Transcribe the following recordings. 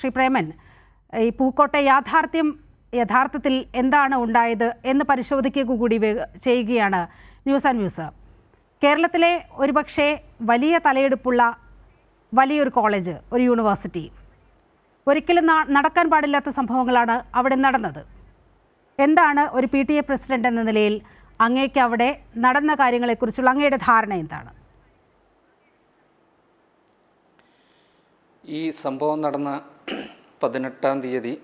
ശ്രീ പ്രേമൻ ഈ പൂക്കോട്ടെ യാഥാർത്ഥ്യം യഥാർത്ഥത്തിൽ എന്താണ് ഉണ്ടായത് എന്ന് പരിശോധിക്കുക കൂടി ചെയ്യുകയാണ് ന്യൂസ് ആൻഡ് ന്യൂസ്. കേരളത്തിലെ ഒരുപക്ഷെ വലിയ തലയെടുപ്പുള്ള വലിയൊരു കോളേജ് ഒരു യൂണിവേഴ്സിറ്റി. ഒരിക്കലും നടക്കാൻ പാടില്ലാത്ത സംഭവങ്ങളാണ് അവിടെ നടന്നത്. എന്താണ് ഒരു പി ടി എ പ്രസിഡന്റ് എന്ന നിലയിൽ അങ്ങേക്ക് അവിടെ നടന്ന കാര്യങ്ങളെക്കുറിച്ചുള്ള അങ്ങയുടെ ധാരണ എന്താണ്? ഈ സംഭവം നടന്ന പതിനെട്ടാം തീയതി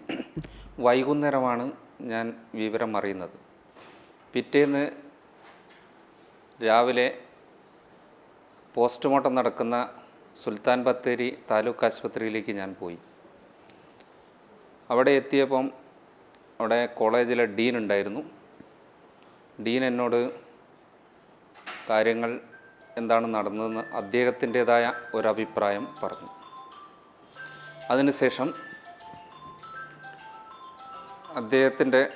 വൈകുന്നേരമാണ് ഞാൻ വിവരം അറിയുന്നത്. പിറ്റേന്ന് രാവിലെ പോസ്റ്റ്മോർട്ടം നടക്കുന്ന സുൽത്താൻ ബത്തേരി താലൂക്ക് ആശുപത്രിയിലേക്ക് ഞാൻ പോയി. അവിടെ എത്തിയപ്പം അവിടെ കോളേജിലെ ഡീൻ ഉണ്ടായിരുന്നു. ഡീൻ എന്നോട് കാര്യങ്ങൾ എന്താണ് നടന്നതെന്ന് അദ്ദേഹത്തിന്റേതായ ഒരഭിപ്രായം പറഞ്ഞു. അതിനുശേഷം അദ്ദേഹത്തിന്റെ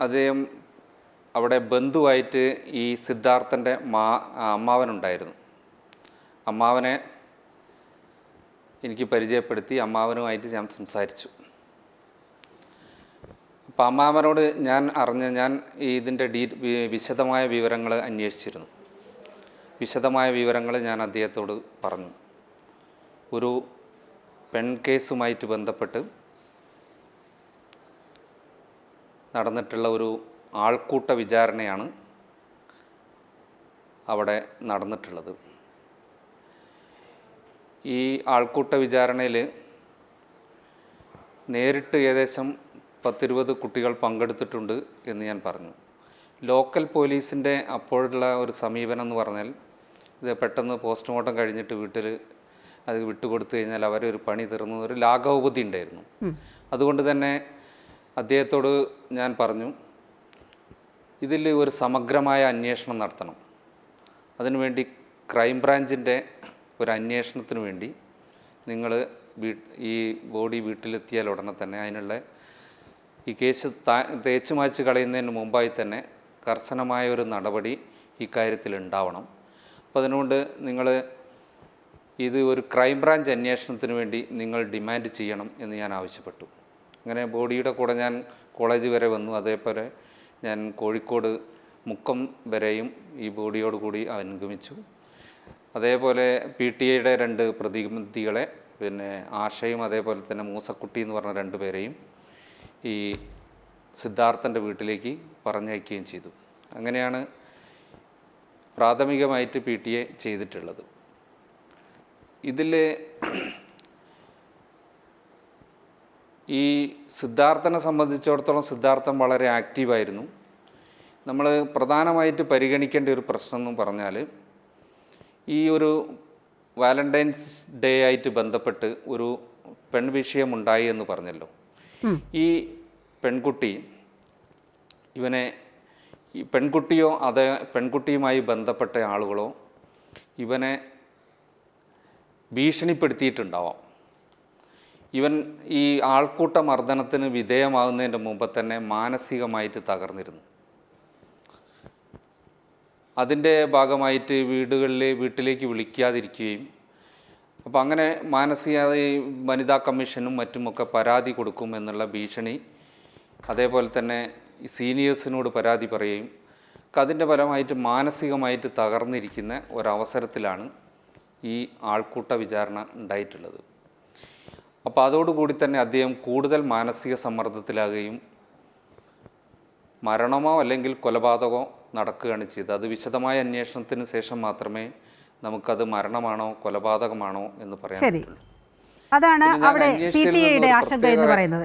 അദ്ദേഹം അവിടെ ബന്ധുവായിട്ട് ഈ സിദ്ധാർത്ഥന്റെ മാ അമ്മാവനുണ്ടായിരുന്നു. അമ്മാവനെ എനിക്ക് പരിചയപ്പെടുത്തി അമ്മാവനുമായിട്ട് ഞാൻ സംസാരിച്ചു. അപ്പം അമ്മാവനോട് ഞാൻ അറിഞ്ഞ ഞാൻ ഇതിന്റെ ഡീ വിശദമായ വിവരങ്ങൾ അന്വേഷിച്ചിരുന്നു. വിശദമായ വിവരങ്ങൾ ഞാൻ അദ്ദേഹത്തോട് പറഞ്ഞു. ഒരു പെൺ കേസുമായിട്ട് ബന്ധപ്പെട്ട് നടന്നിട്ടുള്ള ഒരു ആൾക്കൂട്ട വിചാരണയാണ് അവിടെ നടന്നിട്ടുള്ളത്. ഈ ആൾക്കൂട്ട വിചാരണയിൽ നേരിട്ട് ഏകദേശം പത്തിരുപത് കുട്ടികൾ പങ്കെടുത്തിട്ടുണ്ട് എന്ന് ഞാൻ പറഞ്ഞു. ലോക്കൽ പോലീസിന്റെ അപ്പോഴുള്ള ഒരു സമീപനം എന്ന് പറഞ്ഞാൽ ഇത് പെട്ടെന്ന് പോസ്റ്റ്മോർട്ടം കഴിഞ്ഞിട്ട് വീട്ടിൽ അത് വിട്ടുകൊടുത്തു കഴിഞ്ഞാൽ അവരൊരു പണി തീർന്നു ഒരു ലാഘവബുദ്ധി ഉണ്ടായിരുന്നു. അതുകൊണ്ട് തന്നെ അദ്ദേഹത്തോട് ഞാൻ പറഞ്ഞു ഇതിൽ ഒരു സമഗ്രമായ അന്വേഷണം നടത്തണം. അതിനുവേണ്ടി ക്രൈംബ്രാഞ്ചിന്റെ ഒരു അന്വേഷണത്തിന് വേണ്ടി നിങ്ങൾ ഈ ബോഡി വീട്ടിലെത്തിയാൽ ഉടനെ തന്നെ അതിനുള്ള ഈ കേസ് താ തേച്ചു മാച്ച് കളയുന്നതിന് മുമ്പായി തന്നെ കർശനമായ ഒരു നടപടി ഇക്കാര്യത്തിൽ ഉണ്ടാവണം. അപ്പോൾ അതിനുകൊണ്ട് നിങ്ങൾ ഇത് ഒരു ക്രൈംബ്രാഞ്ച് അന്വേഷണത്തിന് വേണ്ടി നിങ്ങൾ ഡിമാൻഡ് ചെയ്യണം എന്ന് ഞാൻ ആവശ്യപ്പെട്ടു. അങ്ങനെ ബോഡിയുടെ കൂടെ ഞാൻ കോളേജ് വരെ വന്നു. അതേപോലെ ഞാൻ കോഴിക്കോട് മുക്കം വരെയും ഈ ബോഡിയോട് കൂടി അനുഗമിച്ചു. അതേപോലെ പി ടി എയുടെ രണ്ട് പ്രതിനിധികളെ പിന്നെ ആശയും അതേപോലെ തന്നെ മൂസക്കുട്ടി എന്ന് പറഞ്ഞ രണ്ട് പേരെയും ഈ സിദ്ധാർത്ഥന്റെ വീട്ടിലേക്ക് പറഞ്ഞയക്കുകയും ചെയ്തു. അങ്ങനെയാണ് പ്രാഥമികമായിട്ട് പി ടി എ ചെയ്തിട്ടുള്ളത്. ഇതിൽ ഈ സിദ്ധാർത്ഥനെ സംബന്ധിച്ചിടത്തോളം സിദ്ധാർത്ഥം വളരെ ആക്റ്റീവായിരുന്നു നമ്മൾ പ്രധാനമായിട്ട് പരിഗണിക്കേണ്ട ഒരു പ്രശ്നം എന്ന് പറഞ്ഞാൽ ഈ ഒരു വാലന്റൈൻസ് ഡേ ആയിട്ട് ബന്ധപ്പെട്ട് ഒരു പെൺവിഷയം ഉണ്ടായി എന്ന് പറഞ്ഞല്ലോ. ഈ പെൺകുട്ടി ഇവനെ ഈ പെൺകുട്ടിയോ അതേ പെൺകുട്ടിയുമായി ബന്ധപ്പെട്ട ആളുകളോ ഇവനെ ഭീഷണിപ്പെടുത്തിയിട്ടുണ്ടാവാം. ഇവൻ ഈ ആൾക്കൂട്ട മർദ്ദനത്തിന് വിധേയമാകുന്നതിന്റെ മുമ്പ് തന്നെ മാനസികമായിട്ട് തകർന്നിരുന്നു. അതിന്റെ ഭാഗമായിട്ട് വീടുകളിൽ വീട്ടിലേക്ക് വിളിക്കാതിരിക്കുകയും അപ്പോൾ അങ്ങനെ മാനസിക വനിതാ കമ്മീഷനും മറ്റുമൊക്കെ പരാതി കൊടുക്കും എന്നുള്ള ഭീഷണി അതേപോലെ തന്നെ സീനിയേഴ്സിനോട് പരാതി പറയുകയും അതിന്റെ ഫലമായിട്ട് മാനസികമായിട്ട് തകർന്നിരിക്കുന്ന ഒരവസരത്തിലാണ് ഈ ആൾക്കൂട്ട വിചാരണ ഉണ്ടായിട്ടുള്ളത്. അപ്പോൾ അതോടുകൂടി തന്നെ അദ്ദേഹം കൂടുതൽ മാനസിക സമ്മർദ്ദത്തിലാകുകയും മരണമോ അല്ലെങ്കിൽ കൊലപാതകമോ നടക്കുകയാണ് ചെയ്തത്. അത് വിശദമായ അന്വേഷണത്തിന് ശേഷം മാത്രമേ നമുക്കത് മരണമാണോ കൊലപാതകമാണോ എന്ന് പറയാൻ പറ്റുള്ളൂ. അതാണ് അവിടെ പി ടി ഐയുടെ ആശങ്ക എന്ന് പറയുന്നത്.